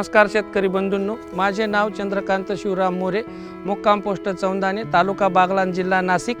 नमस्कार शेतकरी बंधूंनो. माझे नाव चंद्रकांत शिवराम मोरे मुक्काम पोस्ट चौंदाने तालुका बागलाण जिल्हा नाशिक.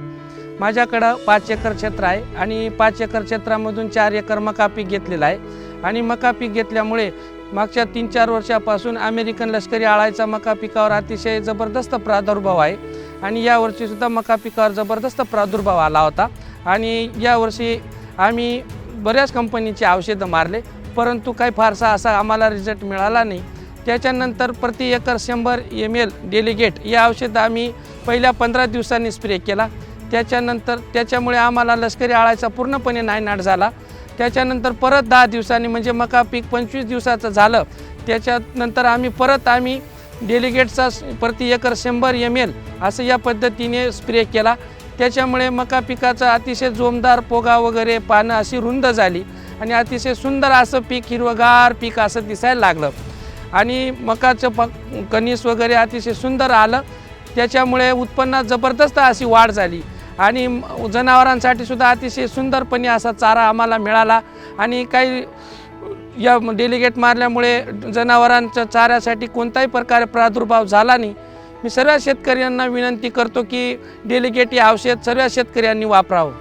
माझ्याकडं पाच एकर क्षेत्र आहे आणि पाच एकर क्षेत्रामधून चार एकर मका पीक घेतलेलं आहे. आणि मका पीक घेतल्यामुळे मागच्या तीन चार वर्षापासून अमेरिकन लष्करी आळायचा मका पिकावर अतिशय जबरदस्त प्रादुर्भाव आहे. आणि यावर्षीसुद्धा मका पिकावर जबरदस्त प्रादुर्भाव आला होता. आणि यावर्षी आम्ही बऱ्याच कंपनीचे औषधं मारले परंतु काही फारसा असा आम्हाला रिझल्ट मिळाला नाही. त्याच्यानंतर प्रति एकर शंभर एम एल डेलिगेट या औषध आम्ही पहिल्या पंधरा दिवसांनी स्प्रे केला. त्याच्यानंतर त्याच्यामुळे आम्हाला लष्करी आळायचा पूर्णपणे नायनाट झाला. त्याच्यानंतर परत दहा दिवसांनी म्हणजे मका पीक पंचवीस दिवसाचं झालं. त्याच्यानंतर आम्ही परत आम्ही डेलिगेटचा प्रति एकर शंभर एम एल असं या पद्धतीने स्प्रे केला. त्याच्यामुळे मका पिकाचं अतिशय जोमदार पोगा वगैरे पानं अशी रुंद झाली आणि अतिशय सुंदर असं पीक हिरवगार पीक असं दिसायला लागलं. आणि मकाचं प कणीस वगैरे अतिशय सुंदर आलं. त्याच्यामुळे उत्पन्नात जबरदस्त अशी वाढ झाली. आणि जनावरांसाठी सुद्धा अतिशय सुंदरपणे असा चारा आम्हाला मिळाला. आणि काही या डेलिगेट मारल्यामुळे जनावरांच्या चाऱ्यासाठी कोणताही प्रकारे प्रादुर्भाव झाला नाही. मी सर्व शेतकऱ्यांना विनंती करतो की डेलिगेट हे औषध सर्व शेतकऱ्यांनी वापरावं.